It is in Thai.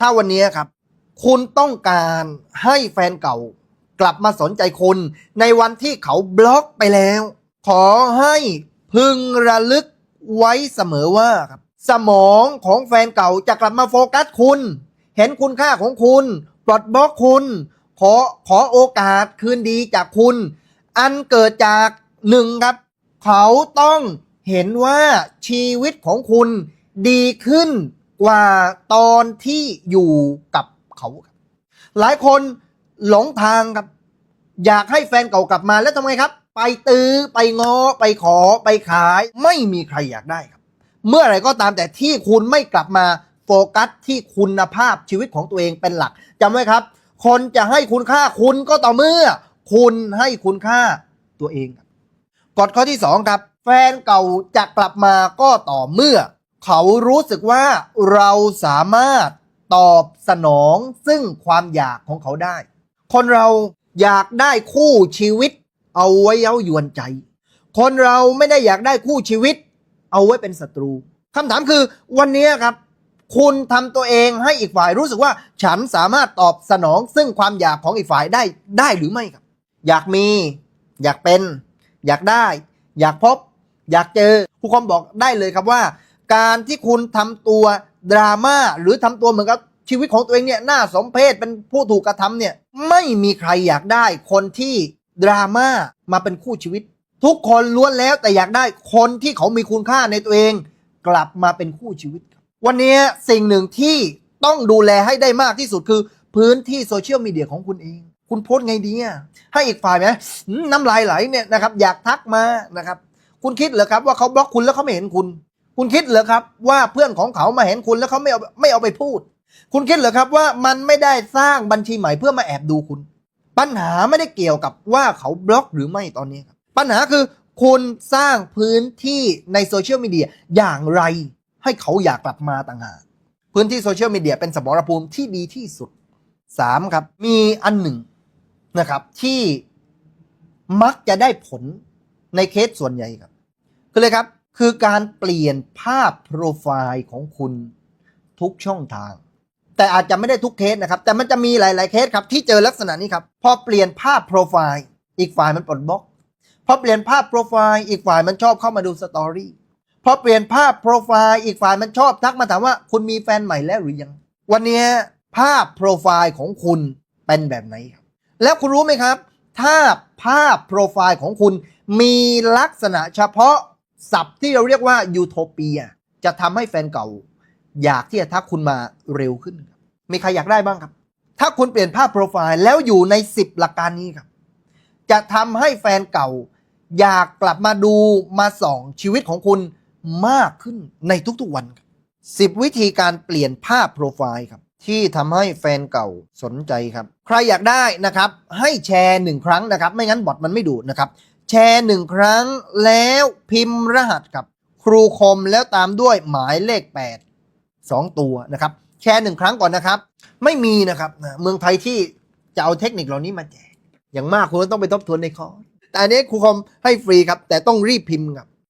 ถ้าวันนี้ครับ คุณต้องการให้แฟนเก่ากลับมาสนใจคุณ ในวันที่เขาบล็อกไปแล้ว ขอให้พึงระลึกไว้เสมอว่าครับสมองของแฟนเก่าจะกลับมาโฟกัสคุณ เห็นคุณค่าของคุณ ปลดบล็อกคุณ ขอขอโอกาสคืนดีจากคุณ อันเกิดจากหนึ่งครับ เขาต้องเห็นว่าชีวิตของคุณดีขึ้น กว่าตอนที่อยู่กับเขาครับหลายคนหลงทางครับ อยากให้แฟนเก่ากลับมาแล้วทำไงครับ ไปตื้อไปง้อไปขอไปขาย ไม่มีใครอยากได้ครับ เมื่อไรก็ตามแต่ที่คุณไม่กลับมาโฟกัสที่คุณภาพชีวิตของตัวเองเป็นหลักจำไว้ครับ คนจะให้คุณค่าคุณก็ต่อเมื่อ คุณให้คุณค่าตัวเองกฎข้อที่สองครับ แฟนเก่าจะกลับมาก็ต่อเมื่อ เขารู้สึกว่าเราสามารถตอบสนองซึ่งความอยากของเขาได้ คนเราอยากได้คู่ชีวิต เอาไว้เย้ายวนใจ คนเราไม่ได้อยากได้คู่ชีวิต เอาไว้เป็นศัตรูคำถามคือวันนี้ครับ คุณทำตัวเองให้อีกฝ่ายรู้สึกว่า ฉันสามารถตอบสนองซึ่งความอยากของอีกฝ่ายได้ได้หรือไม่ครับ อยากมี อยากเป็น อยากได้ อยากพบ อยากเจอครูคมบอกได้เลยครับว่า การที่คุณทำตัวดราม่าหรือทำตัวเหมือนกับชีวิตของตัวเองเนี่ยน่าสมเพชเป็นผู้ถูกกระทำเนี่ยไม่มีใครอยากได้คนที่ดราม่ามาเป็นคู่ชีวิต ทุกคนล้วนแล้วแต่อยากได้คนที่เขามีคุณค่าในตัวเอง กลับมาเป็นคู่ชีวิต วันนี้สิ่งหนึ่งที่ต้องดูแลให้ได้มากที่สุดคือพื้นที่โซเชียลมีเดียของคุณเอง คุณโพสไงดีอะให้อีกฝ่ายไหมหืมน้ำลายไหลเนี่ยนะครับอยากทักมานะครับ คุณคิดเหรอครับว่าเขาบล็อกคุณแล้วเขาไม่เห็นคุณ คุณคิดเหรอครับว่าเพื่อนของเขามาเห็นคุณแล้วเขาไม่เอาไม่เอาไปพูด คุณคิดเหรอครับว่ามันไม่ได้สร้างบัญชีใหม่เพื่อมาแอบดูคุณ ปัญหาไม่ได้เกี่ยวกับว่าเขาบล็อกหรือไม่ตอนนี้ครับปัญหาคือคุณสร้างพื้นที่ในโซเชียลมีเดียอย่างไรให้เขาอยากกลับมาต่างหากพื้นที่โซเชียลมีเดียเป็นสมรภูมิที่ดีที่สุดสามครับ มีอันหนึ่งนะครับที่มักจะได้ผลในเคสส่วนใหญ่ครับ คือเลยครับ คือการเปลี่ยนภาพโปรไฟล์ของคุณทุกช่องทาง แต่อาจจะไม่ได้ทุกเคสนะครับ แต่มันจะมีหลาย ๆ เคสครับ ที่เจอลักษณะนี้ครับ พอเปลี่ยนภาพโปรไฟล์ อีกฝ่ายมันปลดบล็อก พอเปลี่ยนภาพโปรไฟล์ อีกฝ่ายมันชอบเข้ามาดูสตอรี่พอเปลี่ยนภาพโปรไฟล์ อีกฝ่ายมันชอบทักมาถามว่าคุณมีแฟนใหม่แล้วหรือยัง วันนี้ภาพโปรไฟล์ของคุณเป็นแบบไหนครับ แล้วคุณรู้ไหมครับ ถ้าภาพโปรไฟล์ของคุณมีลักษณะเฉพาะ ศัพท์ที่เราเรียกว่ายูโทเปียจะทำให้แฟนเก่า อยากที่จะทักคุณมาเร็วขึ้นครับมีใครอยากได้บ้างครับ ถ้าคุณเปลี่ยนภาพโปรไฟล์แล้วอยู่ใน 10 หลักการนี้ครับ จะทำให้แฟนเก่า อยากกลับมาดูมาส่องชีวิตของคุณมากขึ้นในทุกๆวันครับสิบวิธีการเปลี่ยนภาพโปรไฟล์ครับที่ทำให้แฟนเก่าสนใจครับ ใครอยากได้นะครับ ให้แชร์หนึ่งครั้งนะครับ ไม่งั้นบอทมันไม่ดูนะครับ แชร์หนึ่งครั้งแล้วพิมพ์รหัสกับครูคมแล้วตามด้วยหมายเลข 8 2 ตัวนะครับ แชร์หนึ่งครั้งก่อนนะครับ ไม่มีนะครับเมืองไทยที่จะเอาเทคนิคเหล่านี้มาแจกอย่างมากคุณต้องไปทบทวนในคอร์สแต่อันนี้ครูคมให้ฟรีครับ แต่ต้องรีบพิมพ์ครับ